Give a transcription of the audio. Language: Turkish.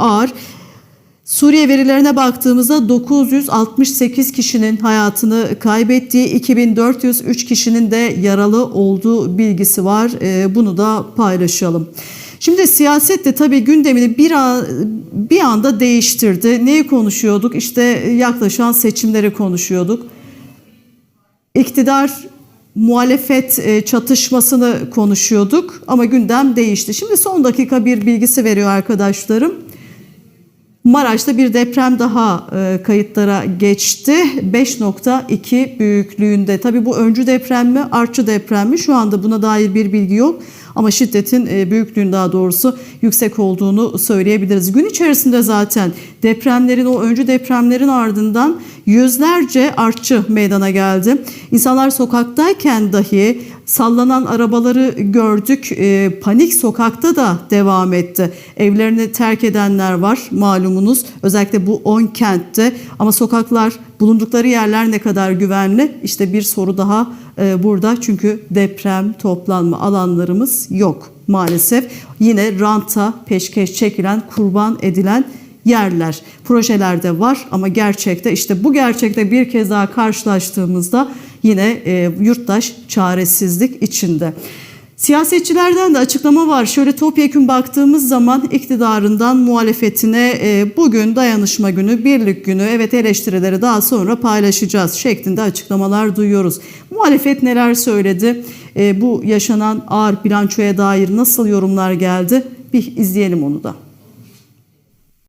ağır. Suriye verilerine baktığımızda 968 kişinin hayatını kaybettiği, 2403 kişinin de yaralı olduğu bilgisi var. Ee, Bunu da paylaşalım. Şimdi siyaset de tabii gündemini bir, an, bir anda değiştirdi. Neyi konuşuyorduk? İşte yaklaşan seçimleri konuşuyorduk. İktidar muhalefet e, çatışmasını konuşuyorduk ama gündem değişti. Şimdi son dakika bir bilgisi veriyor arkadaşlarım. Maraş'ta bir deprem daha e, kayıtlara geçti. 5.2 büyüklüğünde. Tabii bu öncü deprem mi, artçı deprem mi? Şu anda buna dair bir bilgi yok. Ama şiddetin e, büyüklüğün daha doğrusu yüksek olduğunu söyleyebiliriz. Gün içerisinde zaten depremlerin o öncü depremlerin ardından yüzlerce artçı meydana geldi. İnsanlar sokaktayken dahi sallanan arabaları gördük. E, panik sokakta da devam etti. Evlerini terk edenler var malumunuz. Özellikle bu 10 kentte ama sokaklar bulundukları yerler ne kadar güvenli? İşte bir soru daha e, burada. Çünkü deprem toplanma alanlarımız yok maalesef. Yine ranta peşkeş çekilen, kurban edilen yerler, projelerde var ama gerçekte işte bu gerçekte bir kez daha karşılaştığımızda yine e, yurttaş çaresizlik içinde. Siyasetçilerden de açıklama var. Şöyle topyekun baktığımız zaman iktidarından muhalefetine e, bugün dayanışma günü, birlik günü, evet eleştirileri daha sonra paylaşacağız şeklinde açıklamalar duyuyoruz. Muhalefet neler söyledi? E, bu yaşanan ağır bilançoya dair nasıl yorumlar geldi? Bir izleyelim onu da.